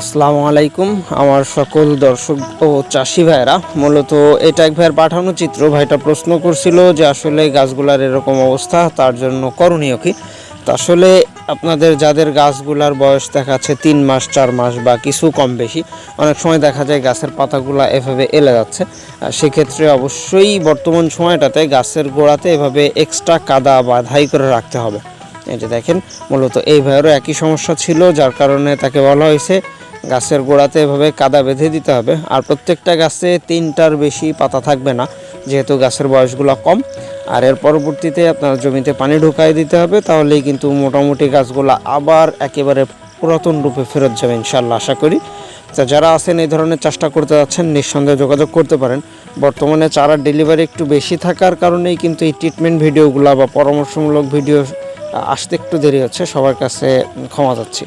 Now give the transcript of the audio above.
আসসালামু আলাইকুম, আমার সকল দর্শক ও চাষি ভাইরা মূলত এটা এক ভাইয়ের পাঠানো চিত্র। ভাইটা প্রশ্ন করছিল যে আসলে গাছগুলার এরকম অবস্থা, তার জন্য করণীয় কি? তা আসলে আপনাদের যাদের গাছগুলার বয়স দেখাচ্ছে তিন মাস, চার মাস বা কিছু কম বেশি, অনেক সময় দেখা যায় গাছের পাতাগুলা এভাবে এলে যাচ্ছে। সেক্ষেত্রে অবশ্যই বর্তমান সময়টাতে গাছের গোড়াতে এভাবে এক্সট্রা কাদা বাধাই করে রাখতে হবে। এই যে দেখেন, মূলত এই ভাইয়েরও একই সমস্যা ছিল, যার কারণে তাকে বলা হয়েছে গাছের গোড়াতে এভাবে কাদা বেঁধে দিতে হবে। আর প্রত্যেকটা গাছে তিনটার বেশি পাতা থাকবে না, যেহেতু গাছের বয়সগুলো কম। আর এর পরবর্তীতে আপনার জমিতে পানি ঢুকাই দিতে হবে, তাহলেই কিন্তু মোটামুটি গাছগুলো আবার একেবারে পুরাতন রূপে ফেরত যাবে ইনশাল্লাহ আশা করি। তা যারা আছেন এই ধরনের চাষটা করতে যাচ্ছেন, নিঃসন্দেহে যোগাযোগ করতে পারেন। বর্তমানে চারার ডেলিভারি একটু বেশি থাকার কারণেই কিন্তু এই ট্রিটমেন্ট ভিডিওগুলো বা পরামর্শমূলক ভিডিও আসতে একটু দেরি হচ্ছে, সবার কাছে ক্ষমা চাচ্ছি।